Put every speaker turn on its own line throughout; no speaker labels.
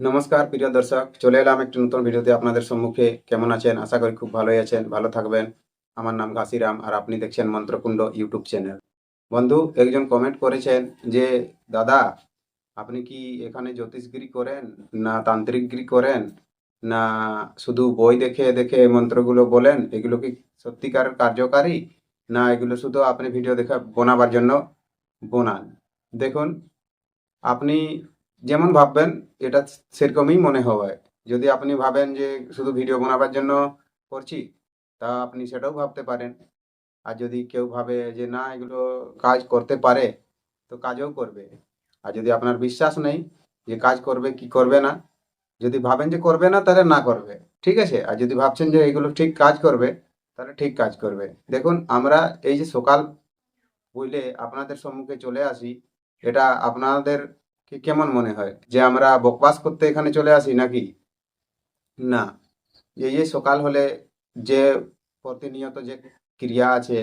নমস্কার, প্রিয় দর্শক। চলে এলাম একটি নতুন ভিডিওতে আপনাদের সম্মুখে। কেমন আছেন? আশা করি খুব ভালোই আছেন, ভালো থাকবেন। আমার নাম ঘাসিরাম আর আপনি দেখছেন মন্ত্রকুণ্ড ইউটিউব চ্যানেল। বন্ধু, একজন কমেন্ট করেছেন যে, দাদা, আপনি কি এখানে জ্যোতিষগিরি করেন? না তান্ত্রিকগিরি করেন? না শুধু বই দেখে দেখে মন্ত্রগুলো বলেন? এগুলো কি সত্যিকার কার্যকারী? না, এগুলো শুধু আপনি ভিডিও দেখা বানাবার জন্য বোনান? দেখুন, আপনি যেমন ভাববেন, এটা সেরকমই মনে হবে। যদি আপনি ভাবেন যে শুধু ভিডিও বানাবার জন্য করছি, তা আপনি সেটাও ভাবতে পারেন। আর যদি কেউ ভাবে যে না, এগুলো কাজ করতে পারে, তো কাজও করবে। আর যদি আপনার বিশ্বাস নেই যে কাজ করবে কি করবে না, যদি ভাবেন যে করবে না, তাহলে না করবে। ঠিক আছে? আর যদি ভাবছেন যে এগুলো ঠিক কাজ করবে, তাহলে ঠিক কাজ করবে। দেখুন, আমরা এই যে সকাল বুঝলে আপনাদের সম্মুখে চলে আসি, এটা আপনাদের কি, কেমন মনে হয়? যে আমরা বকবাস করতে এখানে চলে আসি নাকি? না। এই যে সকাল হলে যে প্রতিনিয়ত যে ক্রিয়া আছে,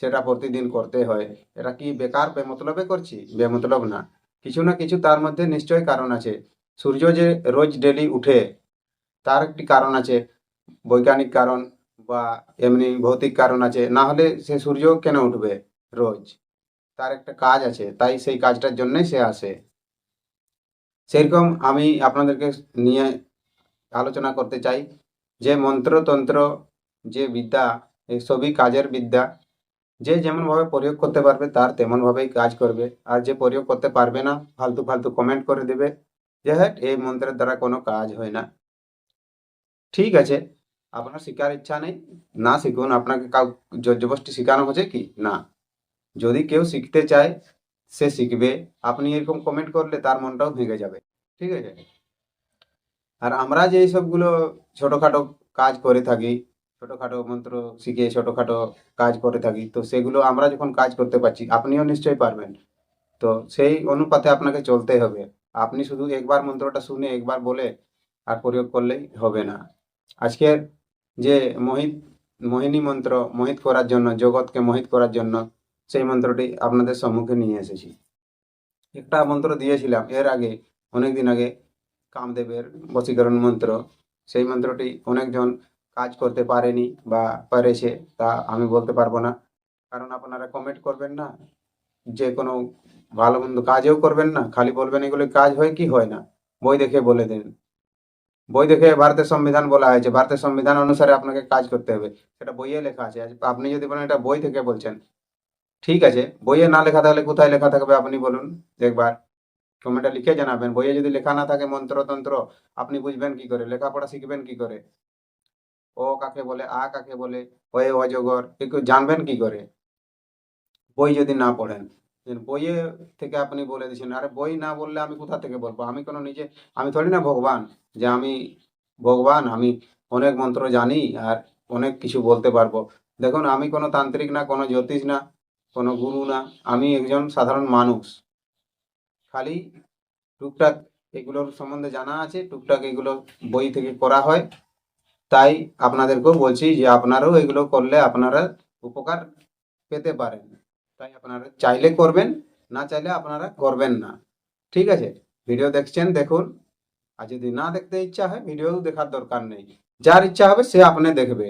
সেটা প্রতিদিন করতে হয়। এটা কি বেকার বেমতলবে করছি? বেমতলব না। কিছু না কিছু তার মধ্যে নিশ্চয়ই কারণ আছে। সূর্য যে রোজ ডেলি উঠে, তার একটি কারণ আছে। বৈজ্ঞানিক কারণ বা এমনি ভৌতিক কারণ আছে। না হলে সে সূর্য কেন উঠবে রোজ? তার একটা কাজ আছে। তাই সেই কাজটার জন্যই সে আসে। সেরকম আমি আপনাদেরকে নিয়ে আলোচনা করতে চাই। যে মন্ত্রতন্ত্র, যে বিদ্যা সবই কাজের বিদ্যা। যে যেমনভাবে প্রয়োগ করতে পারবে, তার তেমনভাবেই কাজ করবে। আর যে প্রয়োগ করতে পারবে না, ফালতু ফালতু কমেন্ট করে দেবে। যে হ্যাঁ এই মন্ত্রের দ্বারা কোনো কাজ হয় না। ঠিক আছে, আপনার শেখার ইচ্ছা নেই? না শিখুন। আপনাকে কাউ জোর জবরদস্তি শেখানো হচ্ছে কি? না। যদি কেউ শিখতে চায় সে শিখবে। আপনি এরকম কমেন্ট করলে তার মনটাও ভেঙে যাবে। ঠিক আছে? আর আমরা যে সবগুলো ছোটোখাটো কাজ করে থাকি, ছোটোখাটো মন্ত্র শিখে ছোটোখাটো কাজ করে থাকি, তো সেগুলো আমরা যখন কাজ করতে পারছি, আপনিও নিশ্চয়ই পারবেন। তো সেই অনুপাতে আপনাকে চলতে হবে। আপনি শুধু একবার মন্ত্রটা শুনে একবার বলে আর প্রয়োগ করলেই হবে না। আজকের যে মোহিত, মোহিনী মন্ত্র, মোহিত করার জন্য, জগৎকে মোহিত করার জন্য সেই মন্ত্রটি আপনাদের সম্মুখে নিয়ে এসেছি। একটা মন্ত্র দিয়েছিলাম, এর আগে অনেক দিন আগে, কামদেবের বশীকরণ মন্ত্র। সেই মন্ত্রটি অনেকজন কাজ করতে পারেনি বা পেরেছে তা আমি বলতে পারব না। কারণ আপনারা কমেন্ট করবেন না, যে কোনো ভালো মন্দ কাজেও করবেন না, খালি বলবেন এগুলো কাজ হয় কি হয় না, বই দেখে বলে দেন। বই দেখে ভারতের সংবিধান বলা হয়েছে, ভারতের সংবিধান অনুসারে আপনাকে কাজ করতে হবে। সেটা বইয়ে লেখা আছে, আপনি যদি বলেন এটা বই থেকে বলছেন ঠিক আছে, বইয়ে না লেখা থাকলে কোথায় লেখা থাকবে আপনি বলুন, একবার। কমেন্টে লিখে জানাবেন। বইয়ে যদি লেখা না থাকে মন্ত্রতন্ত্র, আপনি বুঝবেন কি করে? লেখাপড়া শিখবেন কি করে? ও কাকে বলে? আ কাকে বলে? ওয়ে অজগর, একটু জানবেন কি করে? বই যদি না পড়েন বইয়ে থেকে আপনি বলে দিচ্ছেন, আরে বই না বললে আমি কোথা থেকে বলব? আমি কোনো নিজে, আমি থরি না ভগবান যে আমি ভগবান, আমি অনেক মন্ত্র জানি আর অনেক কিছু বলতে পারব। দেখুন, আমি কোনো তান্ত্রিক না, কোনো জ্যোতিষ না কোনো গুরু না। আমি একজন সাধারণ মানুষ। খালি টুকটাক এগুলোর সম্বন্ধে জানা আছে, টুকটাক এগুলো বই থেকে করা হয়। তাই আপনাদেরকেও বলছি যে আপনারাও এগুলো করলে আপনারা উপকার পেতে পারেন। তাই আপনারা চাইলে করবেন, না চাইলে আপনারা করবেন না। ঠিক আছে? ভিডিও দেখছেন, দেখুন। আর যদি না দেখতে ইচ্ছা হয়, ভিডিও দেখার দরকার নেই। যার ইচ্ছা হবে, সে আপনি দেখবে।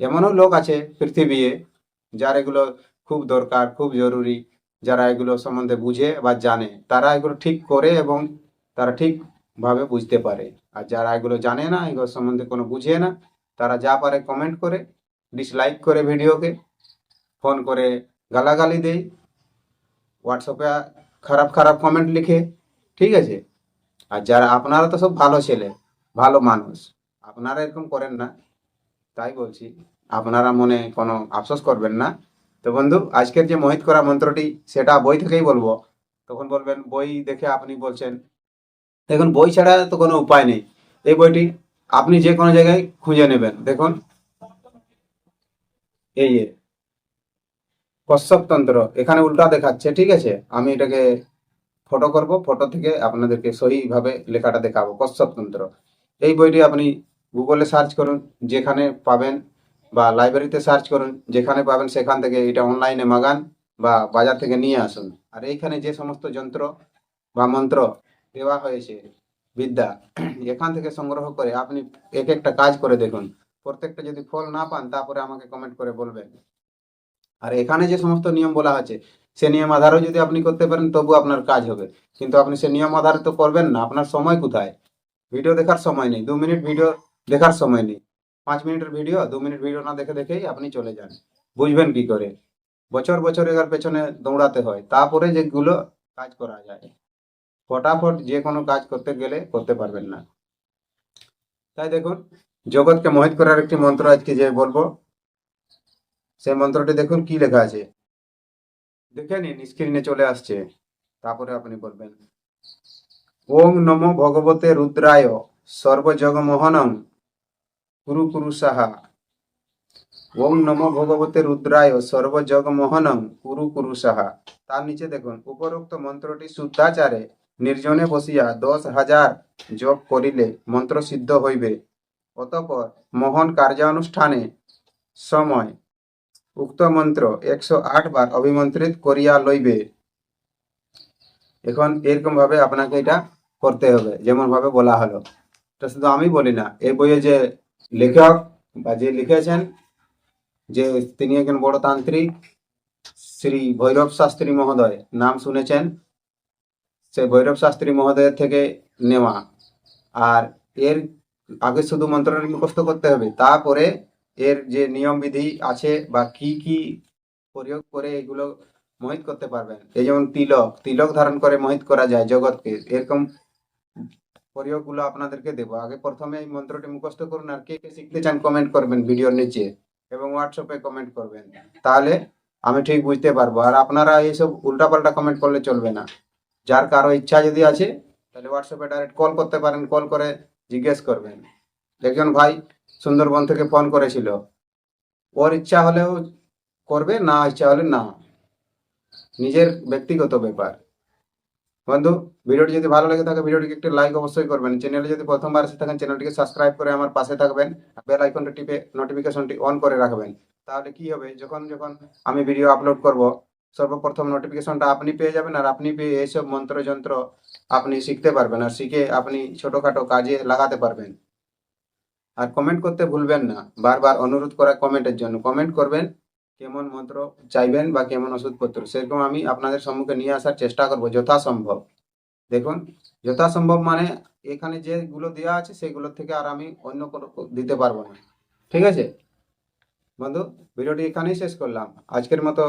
এমনও লোক আছে পৃথিবীতে যার এগুলো খুব দরকার, খুব জরুরি যারা এগুলো সম্বন্ধে বুঝে বা জানে। তারা এগুলো ঠিক করে এবং তারা ঠিকভাবে বুঝতে পারে। আর যারা এগুলো জানে না, এগুলো সম্বন্ধে কোনো বুঝে না, তারা যা পারে কমেন্ট করে ডিসলাইক করে ভিডিওকে ফোন করে গালাগালি দেয় হোয়াটসঅ্যাপে খারাপ খারাপ কমেন্ট লিখে, ঠিক আছে? আর যারা, আপনারা তো সব ভালো ছেলে, ভালো মানুষ, আপনারা এরকম করেন না। তাই বলছি, আপনারা মনে কোনো আফসোস করবেন না। তো বন্ধু, আজকের যে মোহিত করা মন্ত্রটি, সেটা বই থেকেই বলব। তখন বলবেন, বই দেখে আপনি বলছেন। দেখুন, বই ছাড়া তো কোনো উপায় নেই। এই বইটি আপনি যে কোনো জায়গায় খুঁজে নেবেন। দেখুন। এই যে, কশ্যপ তন্ত্র, এখানে উল্টা দেখাচ্ছে, ঠিক আছে? আমি এটাকে ফটো করব, ফটো থেকে আপনাদেরকে সহিভাবে লেখাটা দেখাবো, কশ্যপ তন্ত্র। এই বইটি আপনি গুগলে সার্চ করুন, যেখানে পাবেন বা লাইব্রেরিতে সার্চ করুন, যেখানে পাবেন সেখান থেকে এটা অনলাইনে মাগান বা বাজার থেকে নিয়ে আসুন। আর এইখানে যে সমস্ত যন্ত্র বা মন্ত্র দেওয়া হয়েছে, বিদ্যা, এখান থেকে সংগ্রহ করে আপনি এক একটা কাজ করে দেখুন। প্রত্যেকটা যদি ফল না পান, তারপরে আমাকে কমেন্ট করে বলবেন। আর এখানে যে সমস্ত নিয়ম বলা আছে, সে নিয়ম আধারেও যদি আপনি করতে পারেন তবু আপনার কাজ হবে। কিন্তু আপনি সে নিয়ম আধারে তো করবেন না, আপনার সময় কোথায়? ভিডিও দেখার সময় নেই, দু মিনিট ভিডিও দেখার সময় নেই। পাঁচ মিনিটের ভিডিও দু মিনিট ভিডিও না দেখে দেখেই আপনি চলে যান। বুঝবেন কি করে? বছর বছর এগার পেছনে দৌড়াতে হয়, তারপরে যেগুলো কাজ করা যায়। ফটাফট যে কোনো কাজ করতে গেলে করতে পারবেন না। তাই দেখুন, জগৎকে মোহিত করার একটি মন্ত্র আজকে যে বলব, সেই মন্ত্রটি দেখুন কি লেখা আছে। দেখে নিন স্ক্রিনে চলে আসছে। তারপরে আপনি বলবেন, ওং নমো ভগবতে রুদ্রায় সর্বজগমোহনম কুরু কুরু সাহা ওং নমো ভগবতে রুদ্রায় সর্বজগমোহনম কুরু কুরু তার নিচে দেখুন, উপরোক্ত মন্ত্রটি শুদ্ধাচারে নির্জনে বসিয়া দশ হাজার যোগ করিলে মন্ত্র সিদ্ধ হইবে। অতঃপর মহন কার্যানুষ্ঠানে সময় উক্ত মন্ত্র একশো আট বার অভিমন্ত্রিত করিয়া লইবে। এখন এরকম ভাবে আপনাকে এটা করতে হবে যেমন ভাবে বলা হলো। এটা শুধু আমি বলি না এই বইয়ে যে লেখক বা যে লিখেছেন, যে তিনি একজন বড় তান্ত্রিক শ্রী ভৈরব শাস্ত্রী মহোদয়, নাম শুনেছেন, সে ভৈরব শাস্ত্রী মহোদয়ের থেকে নেওয়া। আর এর আগে শুধু মন্ত্রণালয় মুখস্থ করতে হবে, তারপরে এর যে নিয়ম বিধি আছে বা কি কি প্রয়োগ করে এগুলো মোহিত করতে পারবেন। এই যেমন তিলক তিলক ধারণ করে মোহিত করা যায় জগৎকে, এরকম প্রয়োগগুলো আপনাদেরকে দেবো। আগে প্রথমে এই মন্ত্রটি মুখস্থ করুন আর কে কে শিখতে চান কমেন্ট করবেন ভিডিওর নিচে এবং হোয়াটসঅ্যাপে কমেন্ট করবেন। তাহলে আমি ঠিক বুঝতে পারব। আর আপনারা এইসব উল্টাপাল্টা কমেন্ট করলে চলবে না। যার কারও ইচ্ছা যদি আছে, তাহলে হোয়াটসঅ্যাপে ডাইরেক্ট কল করতে পারেন কল করে জিজ্ঞেস করবেন। একজন ভাই সুন্দরবন থেকে ফোন করেছিল। ওর ইচ্ছা হলেও করবে, না ইচ্ছা হলে না। নিজের ব্যক্তিগত ব্যাপার। বন্ধু, ভিডিওটি যদি ভালো লেগে থাকে, ভিডিওটিকে একটি লাইক অবশ্যই করবেন। চ্যানেলে যদি প্রথমবার এসে থাকেন চ্যানেলটিকে সাবস্ক্রাইব করে আমার পাশে থাকবেন বেল আইকনটা টিপে নোটিফিকেশনটি অন করে রাখবেন। তাহলে কি হবে? যখন যখন আমি ভিডিও আপলোড করব, সর্বপ্রথম নোটিফিকেশনটা আপনি পেয়ে যাবেন, আর আপনি পেয়ে এইসব মন্ত্রযন্ত্র আপনি শিখতে পারবেন, আর শিখে আপনি ছোটখাটো কাজে লাগাতে পারবেন। আর কমেন্ট করতে ভুলবেন না। বারবার অনুরোধ করা কমেন্টের জন্য। কমেন্ট করবেন কেমন মন্ত্র চাইবেন বা কেমন ওষুধপত্র? সেরকম আমি আপনাদের সম্মুখে নিয়ে আসার চেষ্টা করব, যথাসম্ভব। দেখুন, যথাসম্ভব মানে এখানে যেগুলো দেওয়া আছে সেগুলোর থেকে আর আমি অন্য কোনো দিতে পারব না। ঠিক আছে? বন্ধু, ভিডিওটি এখানেই শেষ করলাম। আজকের মতো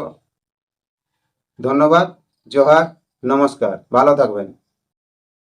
ধন্যবাদ, জোহার, নমস্কার। ভালো থাকবেন।